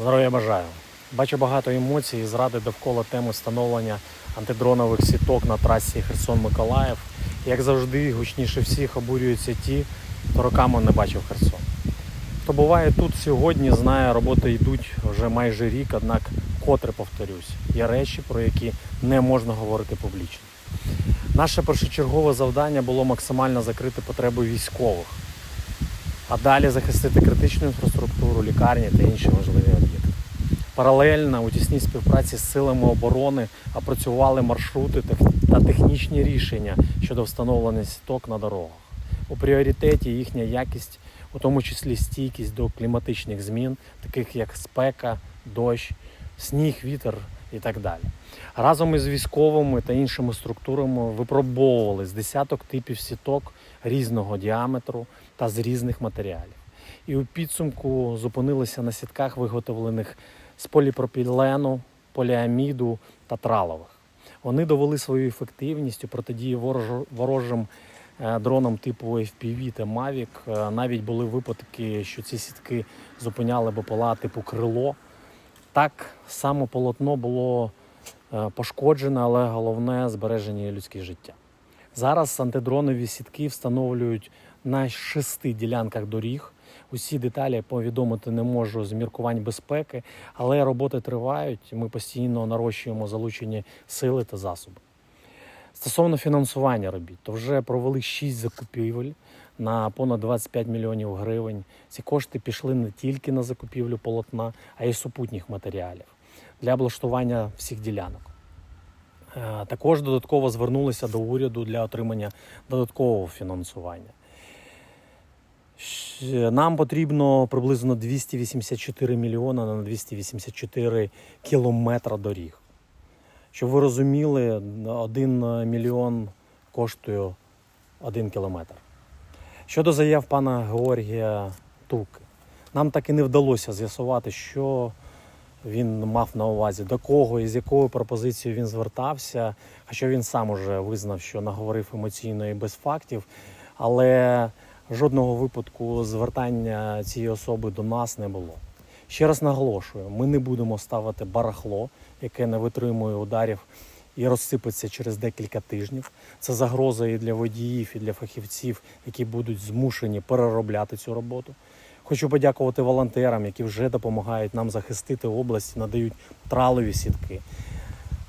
Здоров'я бажаю. Бачу багато емоцій і зради довкола теми встановлення антидронових сіток на трасі Херсон-Миколаїв. Як завжди, гучніше всіх обурюються ті, хто роками не бачив Херсон. Хто буває тут сьогодні, знає, роботи йдуть вже майже рік, однак, котре повторюсь, є речі, про які не можна говорити публічно. Наше першочергове завдання було максимально закрити потреби військових, а далі захистити критичну інфраструктуру, лікарні та інші важливі об'єкти. Паралельно у тісній співпраці з силами оборони опрацювали маршрути та- технічні рішення щодо встановлення сіток на дорогах. У пріоритеті їхня якість, у тому числі стійкість до кліматичних змін, таких як спека, дощ, сніг, вітер і так далі. Разом із військовими та іншими структурами випробовували з десяток типів сіток різного діаметру та з різних матеріалів. І у підсумку зупинилися на сітках, виготовлених з поліпропілену, поліаміду та тралових. Вони довели свою ефективність у протидії ворожим е, дронам типу FPV та Mavic. Е, Навіть були випадки, що ці сітки зупиняли БПЛА типу крило. Так само полотно було е, пошкоджене, але головне збереження людських життя. Зараз антидронові сітки встановлюють на шести ділянках доріг. Усі деталі повідомити не можу з міркувань безпеки, але роботи тривають. Ми постійно нарощуємо залучені сили та засоби. Стосовно фінансування робіт, то вже провели 6 закупівель на понад 25 мільйонів гривень. Ці кошти пішли не тільки на закупівлю полотна, а й супутніх матеріалів для облаштування всіх ділянок. Е, Також додатково звернулися до уряду для отримання додаткового фінансування. Нам потрібно приблизно 284 мільйона на 284 кілометра доріг. Щоб ви розуміли, один мільйон коштує один кілометр. Щодо заяв пана Георгія Туки, нам так і не вдалося з'ясувати, що він мав на увазі, до кого і з якою пропозицією він звертався. Хоча він сам уже визнав, що наговорив емоційно і без фактів, але жодного випадку звертання цієї особи до нас не було. Ще раз наголошую: ми не будемо ставити барахло, яке не витримує ударів і розсипеться через декілька тижнів. Це загроза і для водіїв, і для фахівців, які будуть змушені переробляти цю роботу. Хочу подякувати волонтерам, які вже допомагають нам захистити область, надають тралові сітки.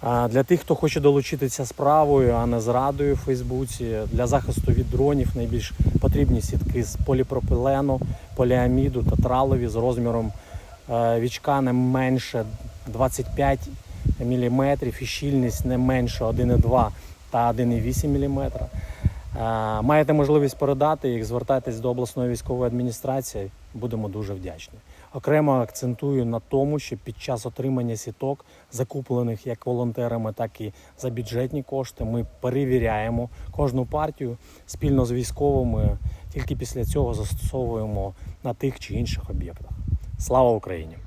Для тих, хто хоче долучитися справою, а не зрадою в Фейсбуці, для захисту від дронів найбільш потрібні сітки з поліпропилену, поліаміду та тралові з розміром е, вічка не менше 25 мм і щільність не менше 1,2 та 1,8 мм. Е, Маєте можливість передати їх, звертайтесь до обласної військової адміністрації, будемо дуже вдячні. Окремо акцентую на тому, що під час отримання сіток, закуплених як волонтерами, так і за бюджетні кошти, ми перевіряємо кожну партію спільно з військовими. Тільки після цього застосовуємо на тих чи інших об'єктах. Слава Україні!